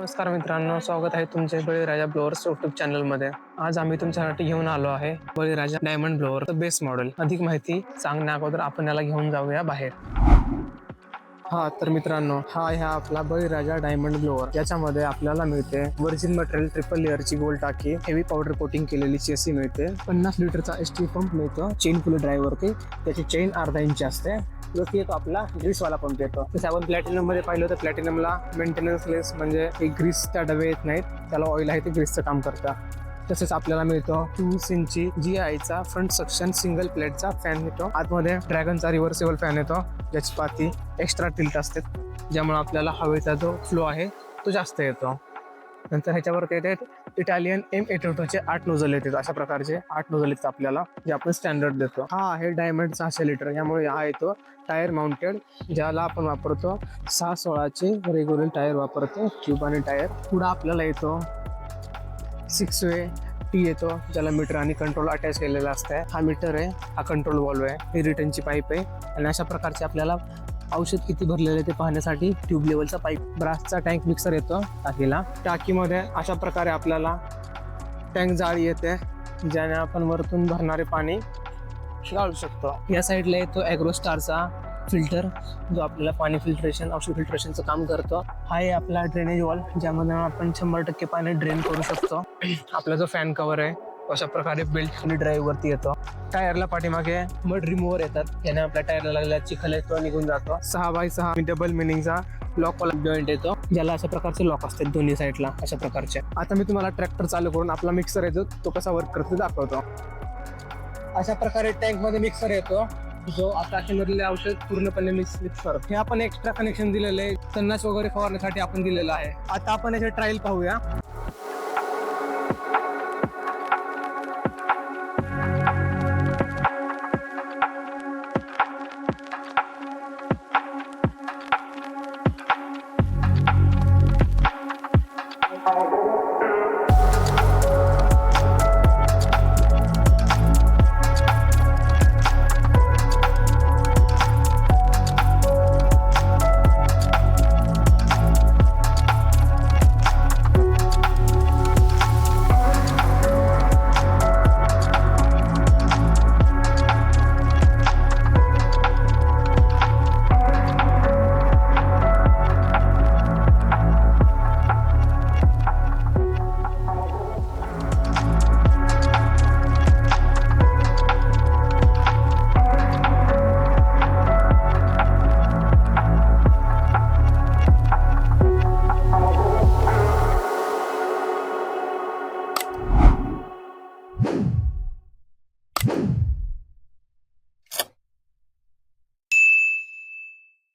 नमस्कार मित्रांनो स्वागत आहे तुमचे बळीराजा ब्लोअर्स युट्यूब चॅनलमध्ये आज आम्ही तुमच्यासाठी घेऊन आलो आहे बळीराजा डायमंड ब्लोअर बेस मॉडेल अधिक माहिती सांगण्या अगोदर आपण याला घेऊन जाऊया बाहेर. हा तर मित्रांनो हा ह्या आपला बळीराजा डायमंड ब्लोअर याच्यामध्ये आपल्याला मिळते वर्जिन मटेरियल ट्रिपल लेअरची गोल टाकी हेवी पावडर कोटिंग केलेली चेसी मिळते पन्नास लिटरचा एस टी पंप मिळतो चेन फुल ड्रायव्हरती त्याची चेन अर्धा इंची असते जो की येतो आपला ग्रीसवाला पंप येतो. जसं आपण प्लॅटिनममध्ये पाहिलं तर प्लॅटिनमला मेंटेनन्स लेस म्हणजे एक ग्रीसच्या डबे येत नाहीत त्याला ऑइल आहे ते ग्रीसचं काम करतं. तसेच आपल्याला मिळतो टू इंची जी आयचा फ्रंट सक्शन सिंगल प्लेटचा फॅन येतो आतमध्ये ड्रॅगनचा रिव्हर्सेबल फॅन येतो. ज्याची पाती एक्स्ट्रा टिल्ट असते. ज्यामुळे आपल्याला हवेचा जो फ्लो आहे तो जास्त येतो. नंतर ह्याच्यावरती येते? इटालियन एम एटोचे आठ नोझल येतात. अशा प्रकारचे आठ नोझल येतात आपल्याला जे आपण स्टँडर्ड देतो. हा आहे डायमंड सहाशे लिटर यामुळे हा येतो टायर माउंटेड ज्याला आपण वापरतो सहा सोळाचे रेग्युलर टायर वापरतो ट्यूब आणि टायर पुढं आपल्याला येतो सिक्स वे टी येतो ज्याला मीटर आणि कंट्रोल अटॅच केलेला असतं हा मीटर आहे हा कंट्रोल वॉल्व आहे. ही रिटर्नची पाईप आहे. आणि अशा प्रकारचे आपल्याला औषध किती भरलेलं आहे ते पाहण्यासाठी ट्यूब लेवलचा पाईप ब्रासचा टँक मिक्सर येतो टाकीला. टाकीमध्ये अशा प्रकारे आपल्याला टँक जाळी येते ज्याने आपण वरतून भरणारे पाणी गाळू शकतो. या साईडला येतो ॲग्रोस्टारचा फिल्टर जो आपल्याला पाणी फिल्ट्रेशन औषध फिल्ट्रेशनचं काम करतो. हा आहे आपला ड्रेनेज वॉल ज्यामध्ये आपण शंभर टक्के पाणी ड्रेन करू शकतो. आपला जो फॅन कवर आहे अशा प्रकारे बेल्ट आणि ड्राईव्हवरती येतो. टायरला पाठीमागे मड रिमूव्हर येतात. याने आपल्या टायरला लागलेला चिखल येतो निघून जातो. सहा बाय सहा डबल मिनिंगचा लॉक वाला जॉईंट येतो ज्याला अशा प्रकारचे लॉक असतात दोन्ही साईडला अशा प्रकारचे. आता मी तुम्हाला ट्रॅक्टर चालू करून आपला मिक्सर येतो तो कसा वर्क करतो दाखवतो. अशा प्रकारे टँकमध्ये मिक्सर येतो. जो आता मधले औषध पूर्णपणे मिक्स मिक्स करतो. हे आपण एक्स्ट्रा कनेक्शन दिलेलं आहे. तन्नास वगैरे फवारण्यासाठी आपण दिलेलं आहे. आता आपण याचे ट्रायल पाहूया.